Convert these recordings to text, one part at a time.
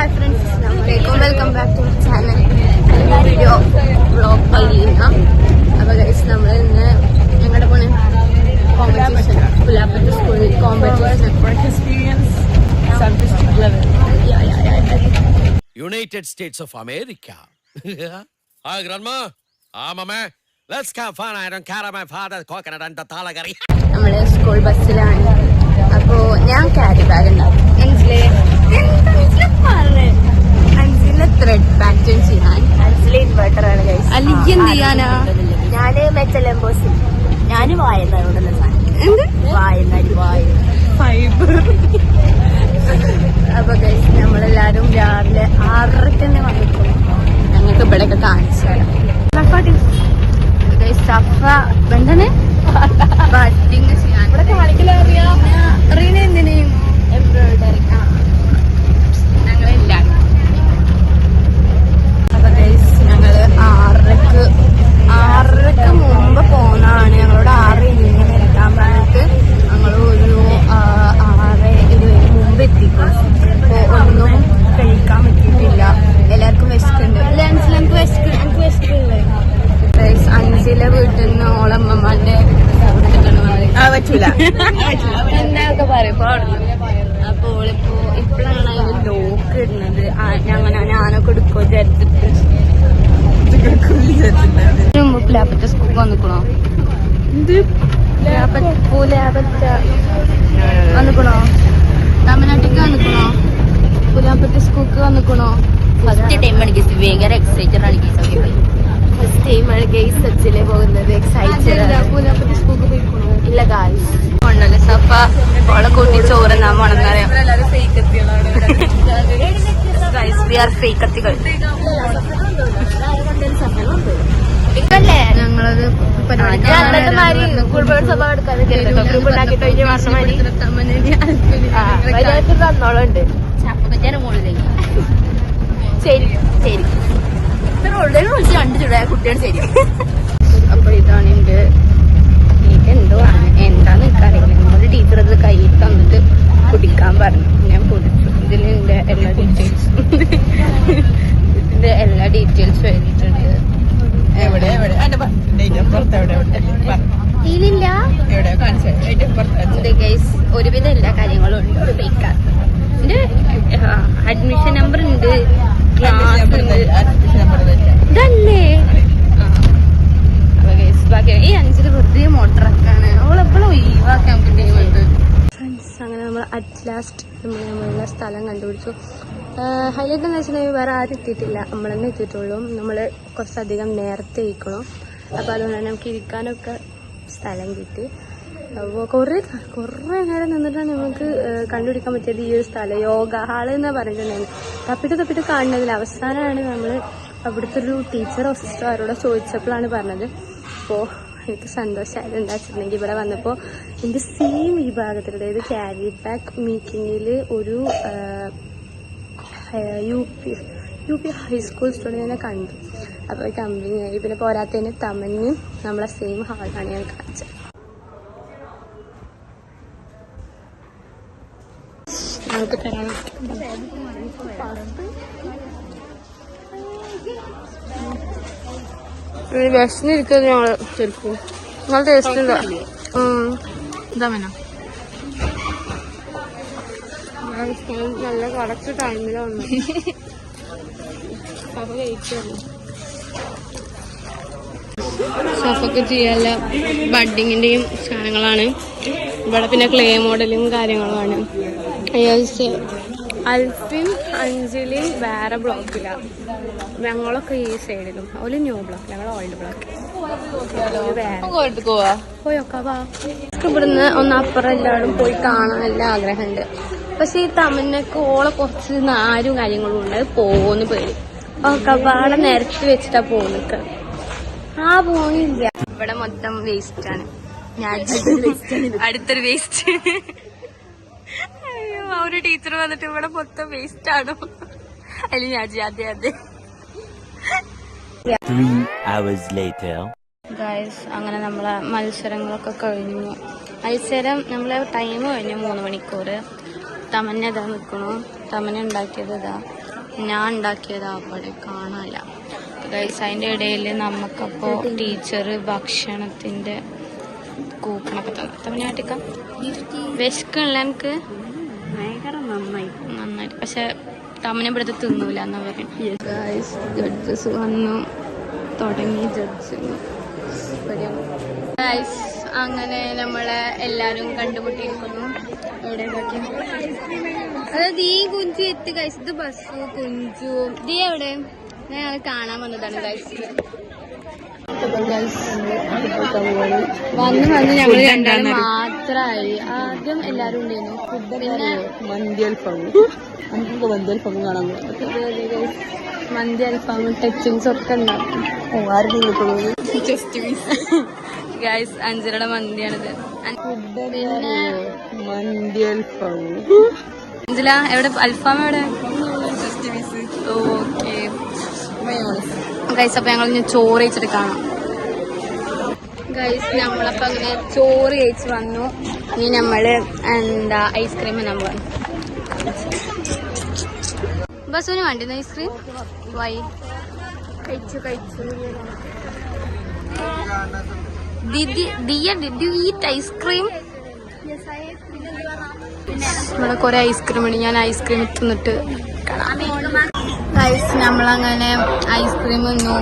Hi friends അസ്സലാമലൈക്കും welcome back to channel video vlog പയ്യീന അപ്പോൾ guys നമ്മൾ ഇന്ന് ഞങ്ങളുടെ പോണ കോമ്പറ്റീഷൻ പുലാപ്പറ്റ സ്കൂളിൽ competition. United States of America. Hi, Grandma. Ah, Mama. Let's have fun. I don't care my father's coconut and the talagari. നമ്മൾ school ബസ്സിലാണ് അപ്പോൾ ഞാൻ ക്യാരി ബാഗ് ഉണ്ടാവും അഞ്ചിലെ അഞ്ചിലെ ത്രെഡ് പാറ്റേൺ ചെയ്യാൻ ഇൻവെർട്ടർ ആണ് guys. അല്ലെങ്കിൽ എന്ത് ചെയ്യാനാ ഞാൻ മെറ്റൽ എംബോസ് ഞാൻ വായനോടുള്ള സാധനം എന്ത്? വായനടി വായ ഫൈബർ. അപ്പൊ നമ്മളെല്ലാരും രാവിലെ ആറരക്ക് തന്നെ വന്നിട്ടുണ്ട് ഞങ്ങൾക്ക് ഇവിടെയൊക്കെ കാണിച്ചു തരാം. സഫ എന്താണ് ബട്ടിങ് ചെയ്യാൻ. റീന എന്തിനു? എംബ്രോയിഡറി. ഞങ്ങളില്ല അപ്പൊ ഗൈസ് ഞങ്ങൾ ആറരക്ക് ആറരക്ക് മുമ്പ് പോന്നാണ് ഞങ്ങളോട് ആറ് ഇങ്ങനെ എത്താൻ പറഞ്ഞിട്ട് ഞങ്ങൾ ഒരു ആ, ആറ് ഇരുപത് മുമ്പ് എത്തിക്കും അപ്പൊ ഒന്നും കഴിക്കാൻ പറ്റിയിട്ടില്ല എല്ലാവർക്കും വിശക്കുണ്ട് അല്ലെ അഞ്ചിൽ എനിക്ക് വിശക്ക് എനിക്ക് വിശക്കുള്ളേ ഗൈസ് അഞ്ചിലെ വീട്ടിൽ നിന്ന് ഓളമ്മമാന്റെ ആ പറ്റൂല. എന്നൊക്കെ പറയും. അപ്പൊ ഇപ്പോ ഇപ്പോഴാണ് ലോക്ക് ഇടുന്നത്. ആ, ഞങ്ങനെ ഞാനൊക്കെ എടുക്കോ വിചാരിച്ചിട്ട്. വന്നിക്കണോ? വന്നിക്കണോ? തമിഴ്നാട്ടിലേക്ക് വന്നിക്കണോ? പുലാപ്പറ്റ സ്കൂൾക്ക് വന്നിക്കണോ? ഫസ്റ്റ് ടൈമാണ് ഗീസ് ഭയങ്കര എക്സൈറ്റഡ് ആണ്. ഗീസ് ഫസ്റ്റ് ടൈമാണ് ഗെയ്സ് സച്ചിലെ പോകുന്നത്. എക്സൈറ്റഡ് ഇല്ല ഗായ്സ് ഉണ്ടല്ലേ സപ്പ ഓളെ കൂട്ടി ചോറ് നാ ആർ ഫേക്ക് കത്തികൾ. ഞങ്ങളത് തന്നോളുണ്ട്. ശരി ശരി. ശരി ഓൾറെഡി വിളിച്ച് രണ്ട് ചൂടായ കുട്ടിയാണ് ശരി. അപ്പൊ ഇതാണ് എന്റെ എന്തോ ആണ്. എന്താന്ന് എനിക്കറിയില്ല. നമ്മുടെ ടീച്ചർ അത് കയ്യിൽ തന്നിട്ട് കുടിക്കാൻ പറഞ്ഞു. ഞാൻ കുടിച്ചു. ഇതിൽ എന്റെ എല്ലാ ഡീറ്റെയിൽസും ഇതിന്റെ എല്ലാ ഡീറ്റെയിൽസും എഴുതിയിട്ടുണ്ട്. ഇതിലില്ല? ഒരുവിധം എല്ലാ കാര്യങ്ങളും ഉണ്ട്. ഫേക്കാ അഡ്മിഷൻ നമ്പർ ഉണ്ട്. ക്ലാസ് ഉണ്ട് ഇതല്ലേ അപ്പൊ guys, ബാക്കി ഈ അഞ്ചിൽ വെറുതെ മോട്ടറൊക്കെയാണ് അവളെപ്പോഴും ഒഴിവാക്കാൻ നമുക്ക് ടൈമുണ്ട് ഫ്രണ്ട്സ് അങ്ങനെ നമ്മൾ അറ്റ് ലാസ്റ്റ് നമ്മൾ നമ്മളുള്ള സ്ഥലം കണ്ടുപിടിച്ചു. ഹൈലൈറ്റ് എന്ന് വെച്ചിട്ടുണ്ടെങ്കിൽ വേറെ ആരും എത്തിയിട്ടില്ല. നമ്മൾ തന്നെ എത്തിയിട്ടുള്ളൂ. നമ്മൾ കുറച്ചധികം നേരത്തെ ഇരിക്കണം. അപ്പോൾ അതുകൊണ്ട് തന്നെ നമുക്ക് ഇരിക്കാനൊക്കെ സ്ഥലം കിട്ടി. അപ്പോൾ കുറേ കുറേ നേരം നിന്നിട്ടാണ് നമുക്ക് കണ്ടുപിടിക്കാൻ പറ്റിയത് ഈ ഒരു സ്ഥലം. യോഗ ഹാൾ എന്ന് പറഞ്ഞിട്ടുണ്ടായിരുന്നു തപ്പിട്ട് തപ്പിട്ട് കാണുന്നതിൽ അവസാനമാണ് നമ്മൾ അവിടുത്തെ ഒരു ടീച്ചറോ സിസ്റ്ററോ ആരോടോ ചോദിച്ചപ്പോഴാണ് പറഞ്ഞത്. അപ്പോൾ എനിക്ക് സന്തോഷമായത് എന്താ വെച്ചിട്ടുണ്ടെങ്കിൽ ഇവിടെ വന്നപ്പോൾ എന്റെ സെയിം വിഭാഗത്തിൽ അതായത് ക്യാരി ബാക്ക് മീറ്റിങ്ങിൽ ഒരു U P U P high school സ്റ്റുഡന്റിനെ കണ്ടു. അപ്പോൾ കമ്പനി ആയി പിന്നെ പോരാത്തതിന് തമഞ്ഞ് നമ്മളെ സെയിം ഹാളാണ് ഞാൻ കാണിച്ചത്. നമുക്ക് തരാൻ വിശന്നിരിക്കുന്നത് ഞങ്ങൾ ശരിക്കും നല്ല ടേസ്റ്റ് ഉണ്ട് എന്താ നല്ല കറക്റ്റ് ടൈമിലാണ് അപ്പൊ കഴിക്കുന്നു സോഫൊക്കെ സാധനങ്ങളാണ് ഇവിടെ പിന്നെ ക്ലേ മോഡലും കാര്യങ്ങളുമാണ് അയ്യാഴ്ച അൽഫിൻ അഞ്ജലി വേറെ ബ്ലോക്കിലാണ് ഞങ്ങളൊക്കെ ഈ സൈഡിലും ഒരു ന്യൂ ബ്ലോക്ക് ഞങ്ങൾ ഓൾഡ് ബ്ലോക്ക് വേറെ. പോവാ പോയൊക്കെ വാ. നമുക്ക് ഇവിടുന്ന് ഒന്ന് അപ്പുറം എല്ലാവരും പോയി കാണാൻ നല്ല ആഗ്രഹമുണ്ട്. പക്ഷെ ഈ തമിഴ്നക്ക് ഓളെ കുറച്ച് നാരും കാര്യങ്ങളും ഉണ്ട്. പോകുന്നു പേര് പേടി. ഒക്കെ നിരത്തി വെച്ചിട്ടാ പോന്നിക്ക ആ പോണില്ല ഇവിടെ മൊത്തം വേസ്റ്റ് ആണ്. ഞാൻ അടുത്തൊരു വേസ്റ്റ് ഒരു ടീച്ചർ വന്നിട്ട് ഇവിടെ മൊത്തം വേസ്റ്റ് ആണ്? അല്ലെങ്കിൽ ഞാൻ അതെ അതെ. Three hours later. ഗായ്സ് അങ്ങനെ നമ്മളെ മത്സരങ്ങളൊക്കെ കഴിഞ്ഞു. മത്സരം നമ്മളെ ടൈം കഴിഞ്ഞു മൂന്ന് മണിക്കൂർ തമന്ന ഇതാ നിൽക്കണു തമന ഉണ്ടാക്കിയത് ഇതാ. ഞാൻ ഉണ്ടാക്കിയതാ അവിടെ കാണാനില്ല ഗൈസ് അതിന്റെ ഇടയിൽ നമുക്കപ്പോൾ ടീച്ചർ ഭക്ഷണത്തിന്റെ കൂപ്പണൊക്കെ തന്നു. തമിഴ്നാട്ടിക്ക വിശക്കണില്ല എനിക്ക് നന്നായി. നന്നായിട്ട്. പക്ഷെ തമിഴ് ഇവിടുത്തെ തിന്നൂല എന്നാ പറയുന്നത് ജഡ്ജസ് വന്നു. തുടങ്ങി ജഡ്ജ് ഗൈസ് അങ്ങനെ നമ്മളെ എല്ലാരും കണ്ടുമുട്ടിയിരിക്കുന്നു. അതായത് ഈ കുഞ്ചു എത്തി കഴിച്ചത് ബസ്സു കുഞ്ചു? ദീ എവിടെ? ഞാൻ കാണാൻ വന്നതാണ് ഗൈസ് വന്ന്. വന്ന് ഞങ്ങൾ രണ്ടാളും മാത്രമായി ആദ്യം എല്ലാരും ഉണ്ടായിരുന്നു. പിന്നെ മന്തി അൽഫാം നമുക്ക് മന്തി അൽഫാം കാണാൻ മന്തി അൽഫാം ടച്ചിങ്സ് ഒക്കെ ഉണ്ടാവും ഗൈസ് അഞ്ചരയുടെ മന്തിയാണിത്. പിന്നെ മന്തി അൽഫാം അഞ്ചല എവിടെ? അൽഫാം എവിടെ? ഓക്കെ ഗൈസ് അപ്പൊ ഞങ്ങൾ ചോറ് വെച്ചിട്ട് കാണാം. ഗൈസ് നമ്മളപ്പോ അങ്ങനെ ചോറ് കഴിച്ച് വന്നു. ഇനി നമ്മൾ എന്താ ഐസ്ക്രീം നമ്മൾ ബസ്സുവിന് വേണ്ടിയിരുന്നു ഐസ്ക്രീം വൈ കഴിച്ചു കഴിച്ചു. Didi Diya did you eat ice cream ഇവിടെ കുറെ ഐസ്ക്രീം ഉണ്ട് ഞാൻ ഐസ്ക്രീം തിന്നിട്ട് നമ്മളങ്ങനെ ഐസ്ക്രീം തിന്നു.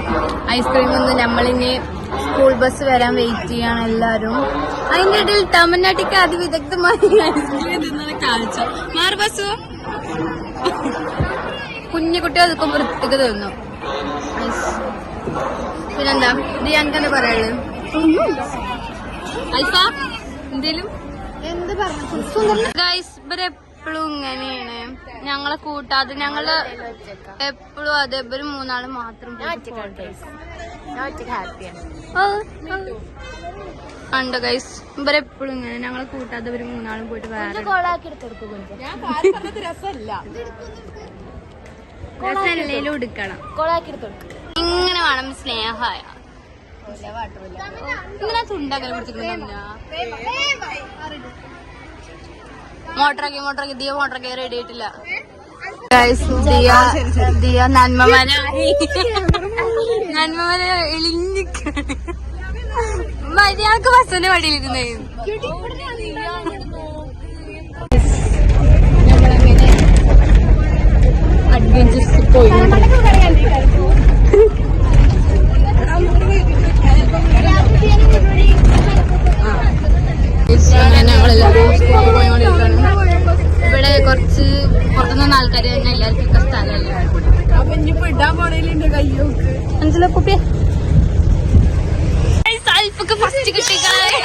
ഐസ്ക്രീം തിന്ന് നമ്മളിനി സ്കൂൾ ബസ് വരാൻ വെയിറ്റ് ചെയ്യാണ് എല്ലാരും. അതിന്റെ ഇടയിൽ തമിഴ്നാട്ടിക്ക് അതിവിദഗ്ധമായി കാഴ്ച മാർ കാണിച്ചു മാറ് ബസ് കുഞ്ഞു കുട്ടികൾ നിൽക്കുമ്പോൾ വൃത്തിക്ക് തിന്നു Nice. പിന്നെന്താ? ഇത് ഞങ്ങൾക്ക് എന്താ പറയുള്ളത് അൽഫ എന്തേലും? ഗൈസ് ഇവരെപ്പോഴും ഇങ്ങനെയാണ്. ഞങ്ങളെ കൂട്ടാതെ ഞങ്ങൾ എപ്പോഴും അതെ ഇവർ മൂന്നാൾ മാത്രം ഉണ്ട് ഗൈസ് ഇവരെപ്പോഴും ഇങ്ങനെ ഞങ്ങളെ കൂട്ടാതെ ഇവർ മൂന്നാളും പോയിട്ട് വേറെ രസമല്ലേലും എടുക്കണം. ഇങ്ങനെ വേണം സ്നേഹമായ. ഇങ്ങനെ തുണ്ടകൽ പിടിച്ചിട്ടുണ്ട് മോട്ടറാക്കി മോട്ടറാക്കി ദിയ മോട്ടറാക്കി റെഡി ആയിട്ടില്ല. ഗൈസ് ദിയ ദിയ നന്മമന നന്മമന എളിഞ്ഞിക്കാണ് മര്യാദയ്ക്ക് ബസ്സിന്റെ വടിയിലിരുന്നേ നമ്മളങ്ങനെ അഡ്വഞ്ചേഴ്സ് പോയി ഞങ്ങളെല്ലാവരും സ്കൂളിൽ പോയിക്കൊണ്ടിരിക്കുകയാണ് ഇവിടെ കുറച്ച് പുറത്തുനിന്ന് ആൾക്കാർ തന്നെ എല്ലാവർക്കും ഒക്കെ സ്ഥലമല്ല അപ്പൊ ഇനിയിപ്പോ ഇടാൻ പോണേലുണ്ട് കയ്യോക്ക് അഞ്ചല കുപ്പി. അൽപ്പൊക്കെ ഫസ്റ്റ് കിട്ടിക്കളെ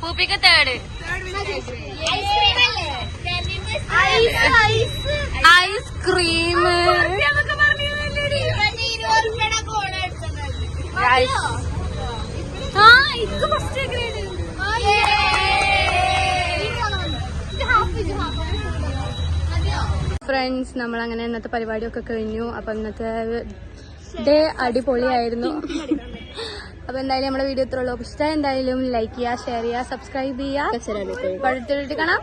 പൂപ്പിക്ക് തേർഡ് ഐസ്ക്രീം ആ ഇത് ഫസ്റ്റ് ഫ്രണ്ട്സ് നമ്മൾ അങ്ങനെ ഇന്നത്തെ പരിപാടിയൊക്കെ കഴിഞ്ഞു. അപ്പൊ ഇന്നത്തെ ഡേ അടിപൊളിയായിരുന്നു. അപ്പൊ എന്തായാലും നമ്മുടെ വീഡിയോ ഇത്ര ഉള്ളൂ. ഇഷ്ടം എന്തായാലും ലൈക്ക് ചെയ്യുക ഷെയർ ചെയ്യുക സബ്സ്ക്രൈബ് ചെയ്യുക. കാണാം.